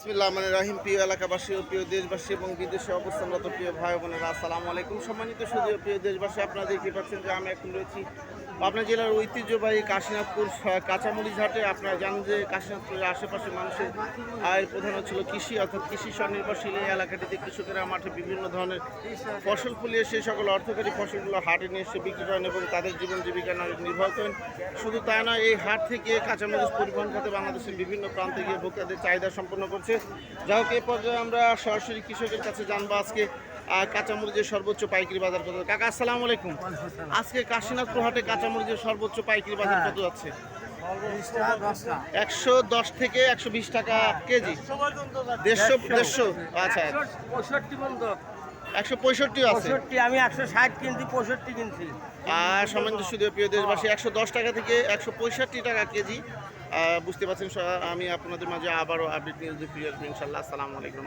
বিসমিল্লাহ মানে রাহিম। প্রিয় এলাকাবাসী ও প্রিয় দেশবাসী এবং বিদেশে অবস্থানরত প্রিয় ভাই বোনেরা, আসসালামু আলাইকুম। সম্মানিত সুদী প্রিয় দেশবাসী, আপনারা দেখতে পাচ্ছেন যে আমি এখন রয়েছি পাবনা জেলার ঐতিহ্যবাহী কাশীনাথপুর কাঁচামরিচ হাটে আপনারা জানেন যে কাশীনাথপুরের আশেপাশে মানুষের আয়ের প্রধান হচ্ছিল কৃষি, অর্থাৎ কৃষি স্বনির্ভরশীল এই এলাকাটিতে কৃষকেরা মাঠে বিভিন্ন ধরনের ফসল ফুলিয়ে সেই সকল অর্থকারী ফসলগুলো হাটে নিয়ে এসে বিক্রি করেন এবং তাদের জীবন জীবিকা নির্ভর করেন। শুধু তাই নয়, এই হাট থেকে কাঁচামরিচ, পরিবহন খাতে বাংলাদেশের বিভিন্ন প্রান্তে গিয়ে ভোক্তাদের চাহিদা সম্পন্ন করছে। যা হোক এ পর্যায়ে আমরা সরাসরি কৃষকের কাছে জানব আজকে কাঁচামরিচের সর্বোচ্চ পাইকারি বাজার কত। কাকা আসসালামু আলাইকুম। আজকে কাশীনাথপুর হাটে কাঁচামরিচের সর্বোচ্চ পাইকারি বাজার কত যাচ্ছে? একশো দশ থেকে একশো বিশ টাকা কেজি। দেড়শো দেড়শো? আচ্ছা। পঁয়ষট্টি একশো পঁয়ষট্টি আছে? আমি একশো ষাট কিনছি পঁয়ষট্টি কিনছি। আর সম্মানিত সুদীয় প্রিয় দেশবাসী একশো দশ টাকা থেকে একশো পঁয়ষট্টি টাকা কেজি। বুঝতে পারছেন আমি আপনাদের মাঝে আবারও আপডেট নিউজ ফিরে আসব ইনশাল্লাহ আসসালামু আলাইকুম।